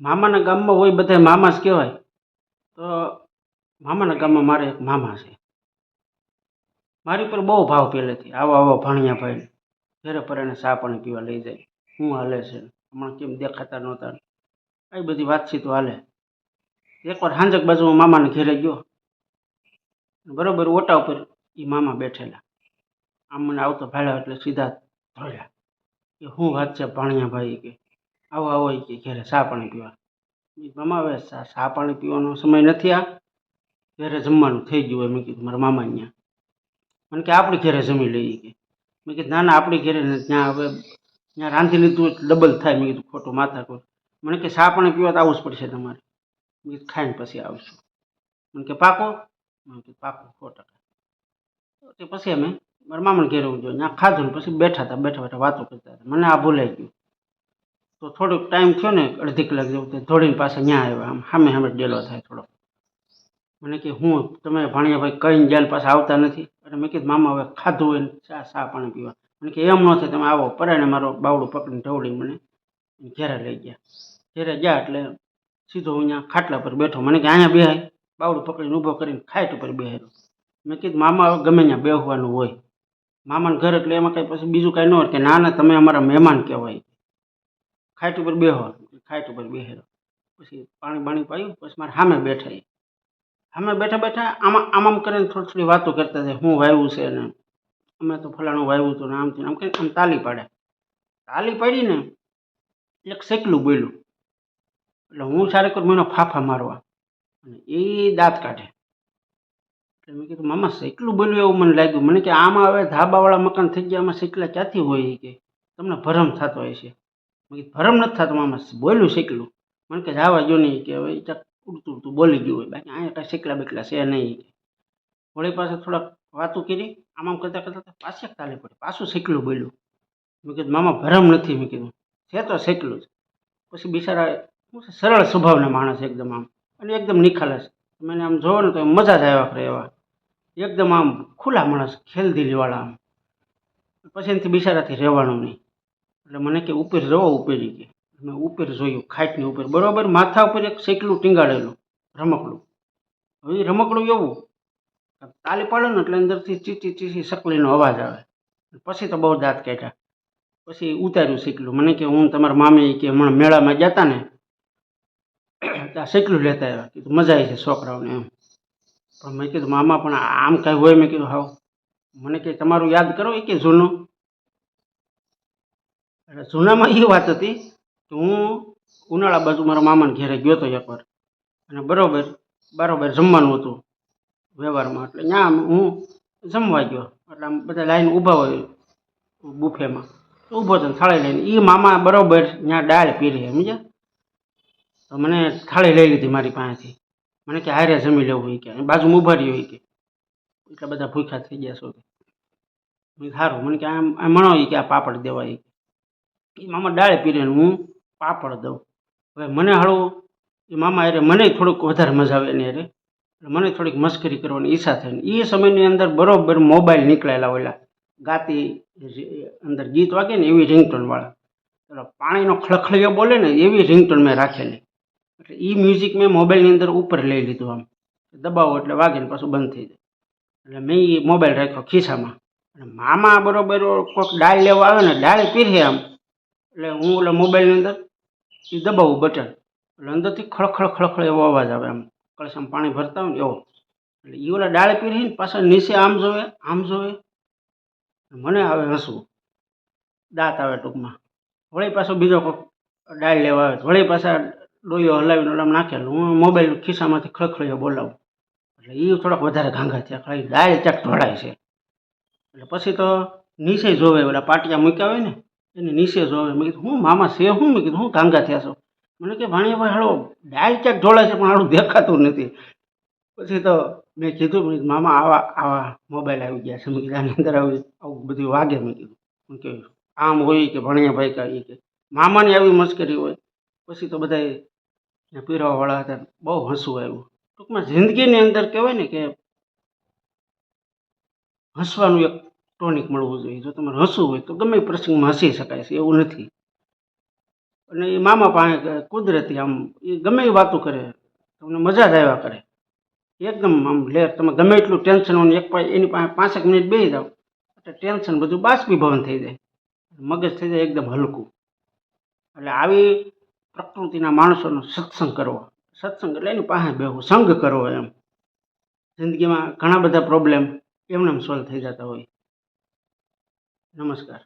મામાના ગામમાં હોય બધા મામા જ કહેવાય. તો મામાના ગામમાં મારે એક મામા છે. મારી પર બહુ ભાવ પહેલેથી આવો આવો ભાણિયા ભાઈ ઘરે એને ચા પાણી પીવા લઈ જાય. શું હાલે છે. હમણાં કેમ દેખાતા નહોતા. આવી બધી વાતચીતો હાલે. એકવાર હાંજક બાજુ મામાને ઘેરે ગયો. બરોબર ઓટા ઉપર એ મામા બેઠેલા. આમ મને આવતો ભાડ્યા એટલે સીધા ધોળ્યા. કે શું વાત છે ભાણિયા ભાઈ કે? આવો ઈ કે ઘેરે ચા પાણી પીવા. એ હવે ચા પાણી પીવાનો સમય નથી આ. ઘરે જમવાનું થઈ ગયું હોય, મેં કીધું મારા મામા ત્યાં મને કે આપણે ઘેરે જમી લઈએ કે. મેં કીધું, ના ના, આપણી ઘેરે ત્યાં હવે, ત્યાં રાંધી લીધું એટલે ડબલ થાય. મેં કીધું, ખોટું માથા કોઈ મને કે, ચા પાણી પીવા તો આવવું જ પડશે તમારે. મેં કીધું, ખાઈને પછી આવશું. મને કે, પાકો? મેં કીધું, પાકો, સો ટકા. પછી અમે, મારા મામાને ઘેરે ઉજ્યો ત્યાં ખાધું ને પછી બેઠા હતા, બેઠા બેઠા વાતો કરતા હતા. મને આ ભૂલાઈ ગયું. તો થોડોક ટાઈમ થયો ને, અડધી કલાક જેવું તે દોડીને પાસે ત્યાં આવ્યા આમ, સામે સામે ડેલો થાય થોડો મને કે હું, તમે ભાણિયા ભાઈ કહીને જાય પાસે આવતા નથી અને મેં કીધું, મામા, હવે ખાધું હોય ને, ચા, સા, પાણી પીવા. મને કે, એમ ન થાય, તમે આવો, પરાણે મારો બાવડું પકડીને ઢવડી મને. ઘેરે લઈ ગયા. ઘેરે ગયા એટલે સીધો હું અહીંયા ખાટલા પર બેઠો. મને કે, અહીંયા બેહાય. બાવડું પકડીને ઊભો કરીને ખાટ ઉપર બેહાયો મેં કીધું, મામા, હવે ગમે ત્યાં બેહવાનું હોય. મામાને ઘર એટલે એમાં કાંઈ પછી બીજું કાંઈ ન હોય કે, ના ના, તમે અમારા મહેમાન કહેવાય. ખાટ ઉપર બેહો ખાટ ઉપર બેહેલો. પછી પાણી બાણી પાયું, પછી મારે સામે બેઠા એ. સામે બેઠા બેઠા આમાં, આમ આમ કરીને થોડી થોડી વાતો કરતા હતા, હું વાવ્યું છે ને અમે તો ફલાણું વાવ્યું હતું ને આમ આમ કંઈક આમ તાલી પાડે તાલી પાડીને એક શેકલું બોલ્યું. એટલે હું સારે કરું, મને ફાફા મારવા. અને એ દાંત કાઢે. એટલે મેં કીધું, મામા, શેકલું બોલ્યું એવું મને લાગ્યું. મને કે આમાં હવે ધાબાવાળા મકાન થઈ ગયા, આમાં શેકલા ક્યાંથી હોય કે? તમને ભરમ થતો હોય છે. ભરમ નથી થતો મામા બોલ્યું શીખલું મને કે જાવા જો નહીં કે હવે ચક ઉડતું ઉડતું બોલી ગયું હોય. બાકી અહીંયા કાંઈ શીખલા બેકલા છે નહીં. વળી પાસે થોડાક વાતો કરી. આમ આમ કરતાં કરતાં પાછી એક તાલી પડી. પાછું શીખલું બોલ્યું. મેં કીધું, મામા, ભરમ નથી. મેં કીધું, છે તો શીખલું જ. પછી બિચારા શું સરળ સ્વભાવના માણસ એકદમ આમ. અને એકદમ નિખાલસ. મને આમ જોવો ને તો મજા જ આવ્યા કરે એવા. એકદમ આમ ખુલ્લા માણસ, ખેલદિલીવાળા આમ. પછી એનાથી બિચારાથી રહેવાનું નહીં. એટલે મને કે ઉપર જવો, ઉપેરી કે. મેં ઉપર જોયું, ખાટની ઉપર. બરાબર, માથા ઉપર એક સેકલું ટીંગાડેલું, રમકડું. હવે રમકડું એવું તાલી પાડે ને એટલે અંદરથી ચીચી ચીચી સકલીનો અવાજ આવે. પછી તો બહુ દાંત કાઢ્યા. પછી ઉતાર્યું શીખલું મને કે હું તમારા મામી કે હમણાં મેળામાં હતા ને ત્યાં શીખલું લેતા આવ્યા. કીધું, મજા આવી છે છોકરાઓને એમ. પણ મેં કીધું, મામા, પણ આમ કાંઈ હોય? મેં કીધું, હાવ. મને કે, તમારું યાદ કરો, એ કે જૂનું. એટલે જૂનામાં એ વાત હતી કે હું ઉનાળા બાજુ મારા મામાને ઘેરે ગયો હતો એકવાર. અને બરાબર બરાબર જમવાનું હતું વ્યવહારમાં. એટલે ત્યાં હું જમવા ગયો. એટલે આમ બધા લાઈન ઊભા હોય બુફેમાં. તો ઊભો હતો થાળી લઈને. એ મામા બરાબર ત્યાં દાળ પીરી સમજ્યા? તો મને થાળી લઈ લીધી મારી પાસેથી. મને કે હારે જમી લેવું હોય કે. બાજુમાં ઊભા રહ્યો હોય કે. એટલા બધા ભૂખ્યા થઈ ગયા છો. સારું મને કે, આમ મણો કે આ પાપડ દેવાય એ મામા દાળ પીરેને હું પાપડ દઉં. હવે મને હળવું એ મામા અરે મને થોડુંક વધારે મજા આવે ને અરે મને થોડીક મસ્કરી કરવાની ઈચ્છા થઈ એ સમયની અંદર બરોબર મોબાઈલ નીકળેલા ઓલા ગાતી અંદર ગીત વાગે ને એવી રિંગટોનવાળા એટલે પાણીનો ખળખળિયો બોલે ને એવી રિંગટોન મેં રાખેલી. એટલે એ મ્યુઝિક મેં મોબાઈલની અંદર ઉપર લઈ લીધું આમ. દબાવો એટલે વાગે ને પાછું બંધ થઈ જાય. એટલે મેં એ મોબાઈલ રાખ્યો ખિસ્સામાં. અને મામા બરોબર કોઈક ડાળ લેવા આવે ને ડાળ પીરે આમ. એટલે હું ઓલા મોબાઈલની અંદર એ દબાવું બટન એટલે અંદરથી ખળખળ ખળખળ એવો અવાજ આવે આમ કળશામાં પાણી ભરતા હોય ને એવો. એટલે એ ઓલા ડાળે પીરી ને પાછા નીચે આમ જોવે આમ જોવે. મને આવે હસવું. દાંત આવે ટૂંકમાં. વળી પાછો બીજો કોઈક ડાળ લેવા આવે. વળી પાછા ડોયો હલાવીને ઓલામાં નાખેલું હું મોબાઈલ ખિસ્સામાંથી ખળખળીઓ બોલાવું. એટલે એ થોડાક વધારે ઘાંઘા થયા. ખાલી ડાળ ચટ ઢોળાય છે. એટલે પછી તો નીચે જોવે, ઓલા પાટિયા મૂક્યા હોય ને એની નીચે જોવે મેં કીધું, હું મામા છે હું? મેં કીધું, હું કાંગા થયા છો. મને કે ભાણિયાભાઈ હાલો, ડાયલ ચેક જોડે છે, પણ હાલું, દેખાતું નથી. પછી તો મેં કીધું, મેં મામા, આવા આવા મોબાઈલ આવી ગયા છે. મેં કીધું, આની અંદર આવી, આવું બધું વાગે. મેં કીધું. કે, આમ હોય કે ભાણિયાભાઈ ભાઈ એ કે. મામાની આવી મશ્કરી હોય. પછી તો બધા પીરવાવાળા હતા, બહુ હસવું આવ્યું. ટૂંકમાં જિંદગીની અંદર કહેવાય ને કે હસવાનું એક ટોનિક મળવું જોઈએ. જો તમારે હસવું હોય તો ગમે પ્રસંગમાં હસી શકાય છે, એવું નથી. અને એ મામા પાસે કુદરતી આમ એ ગમે એ વાતો કરે, તમને મજા જ આવ્યા કરે. એકદમ આમ લે તમે ગમે એટલું ટેન્શન હોય એક એની પાસે પાંચેક મિનિટ બેસી જાઓ, એટલે ટેન્શન બધું બાષ્પીભવન થઈ જાય. મગજ થઈ જાય એકદમ હલકું. એટલે આવી પ્રકૃતિના માણસોનો સત્સંગ કરવો. સત્સંગ એટલે એની પાસે બેહવું, સંગ કરવો એમ. જિંદગીમાં ઘણા બધા પ્રોબ્લેમ એમને એમ સોલ્વ થઈ જતા હોય. નમસ્કાર.